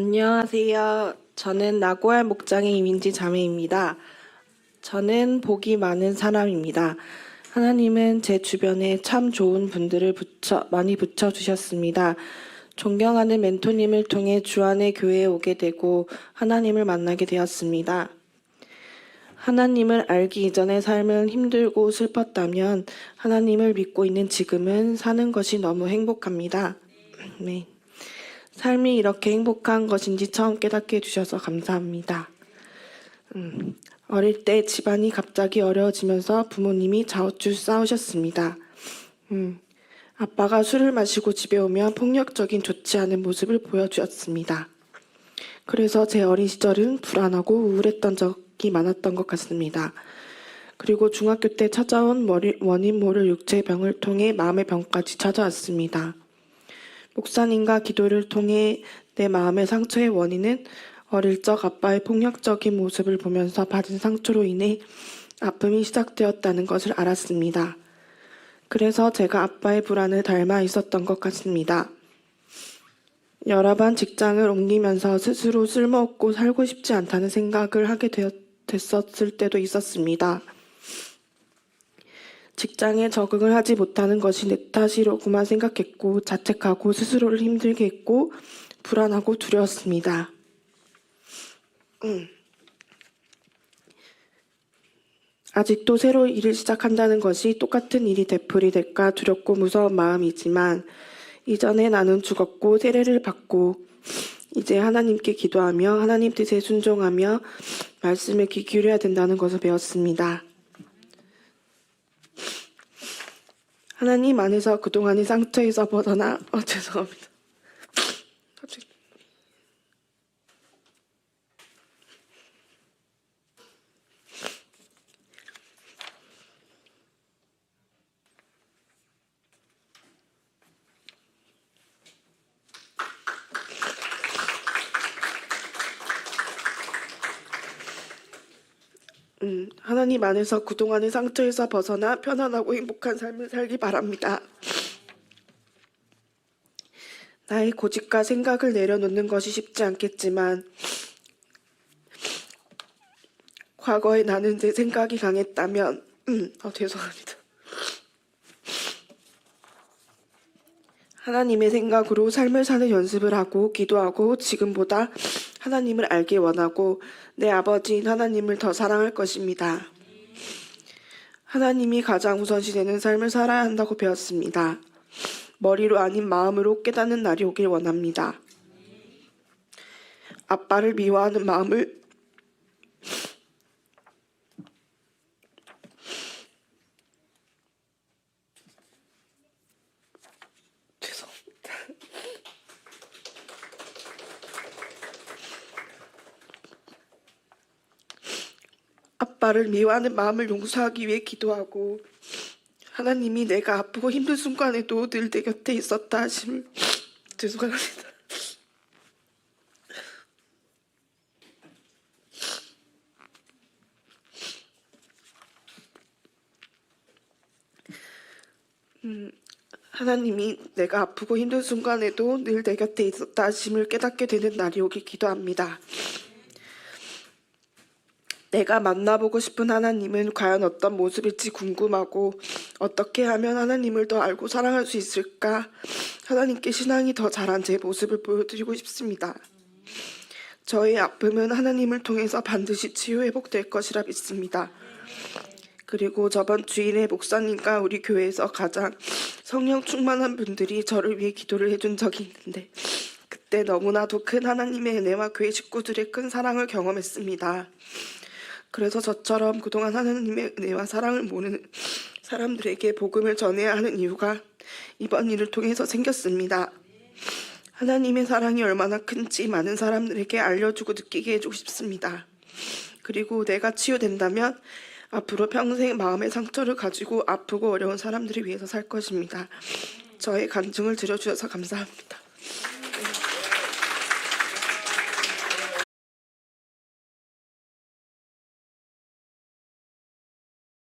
안녕하세요. 저는 나고알 목장의 이민지 자매입니다. 저는 복이 많은 사람입니다. 하나님은 제 주변에 참 좋은 분들을 붙여, 많이 붙여주셨습니다. 존경하는 멘토님을 통해 주안의 교회에 오게 되고 하나님을 만나게 되었습니다. 하나님을 알기 이전의 삶은 힘들고 슬펐다면 하나님을 믿고 있는 지금은 사는 것이 너무 행복합니다. 네. 삶이 이렇게 행복한 것인지 처음 깨닫게 해주셔서 감사합니다. 음, 어릴 때 집안이 갑자기 어려워지면서 부모님이 좌우줄 싸우셨습니다. 음, 아빠가 술을 마시고 집에 오면 폭력적인 좋지 않은 모습을 보여주었습니다. 그래서 제 어린 시절은 불안하고 우울했던 적이 많았던 것 같습니다. 그리고 중학교 때 찾아온 머리- 원인 모를 육체병을 통해 마음의 병까지 찾아왔습니다. 목사님과 기도를 통해 내 마음의 상처의 원인은 어릴 적 아빠의 폭력적인 모습을 보면서 받은 상처로 인해 아픔이 시작되었다는 것을 알았습니다. 그래서 제가 아빠의 불안을 닮아 있었던 것 같습니다. 여러 번 직장을 옮기면서 스스로 쓸모없고 살고 싶지 않다는 생각을 하게 되었, 됐었을 때도 있었습니다. 직장에 적응을 하지 못하는 것이 내 탓이로구만 생각했고 자책하고 스스로를 힘들게 했고 불안하고 두려웠습니다. 음. 아직도 새로 일을 시작한다는 것이 똑같은 일이 되풀이 될까 두렵고 무서운 마음이지만 이전에 나는 죽었고 세례를 받고 이제 하나님께 기도하며 하나님 뜻에 순종하며 말씀에 귀 기울여야 된다는 것을 배웠습니다. 하나님 안에서 그동안의 상처에서 벗어나 어 죄송합니다. 음, 하나님 안에서 그동안의 상처에서 벗어나 편안하고 행복한 삶을 살기 바랍니다. 나의 고집과 생각을 내려놓는 것이 쉽지 않겠지만 과거에 나는 내 생각이 강했다면 음, 아, 죄송합니다. 하나님의 생각으로 삶을 사는 연습을 하고 기도하고 지금보다 하나님을 알기 원하고 내 아버지인 하나님을 더 사랑할 것입니다. 하나님이 가장 우선시 되는 삶을 살아야 한다고 배웠습니다. 머리로 아닌 마음으로 깨닫는 날이 오길 원합니다. 아빠를 미워하는 마음을 죄송합니다. 아빠를 미워하는 마음을 용서하기 위해 기도하고 하나님이 내가 아프고 힘든 순간에도 늘 내 곁에 있었다 하심을 죄송합니다. 음, 하나님이 내가 아프고 힘든 순간에도 늘 내 곁에 있었다 하심을 깨닫게 되는 날이 오길 기도합니다. 내가 만나보고 싶은 하나님은 과연 어떤 모습일지 궁금하고 어떻게 하면 하나님을 더 알고 사랑할 수 있을까? 하나님께 신앙이 더 자란 제 모습을 보여드리고 싶습니다. 저의 아픔은 하나님을 통해서 반드시 치유 회복될 것이라 믿습니다. 그리고 저번 주일에 목사님과 우리 교회에서 가장 성령 충만한 분들이 저를 위해 기도를 해준 적이 있는데 그때 너무나도 큰 하나님의 은혜와 교회 식구들의 큰 사랑을 경험했습니다. 그래서 저처럼 그동안 하나님의 은혜와 사랑을 모르는 사람들에게 복음을 전해야 하는 이유가 이번 일을 통해서 생겼습니다. 하나님의 사랑이 얼마나 큰지 많은 사람들에게 알려주고 느끼게 해주고 싶습니다. 그리고 내가 치유된다면 앞으로 평생 마음의 상처를 가지고 아프고 어려운 사람들을 위해서 살 것입니다. 저의 간증을 들어주셔서 감사합니다.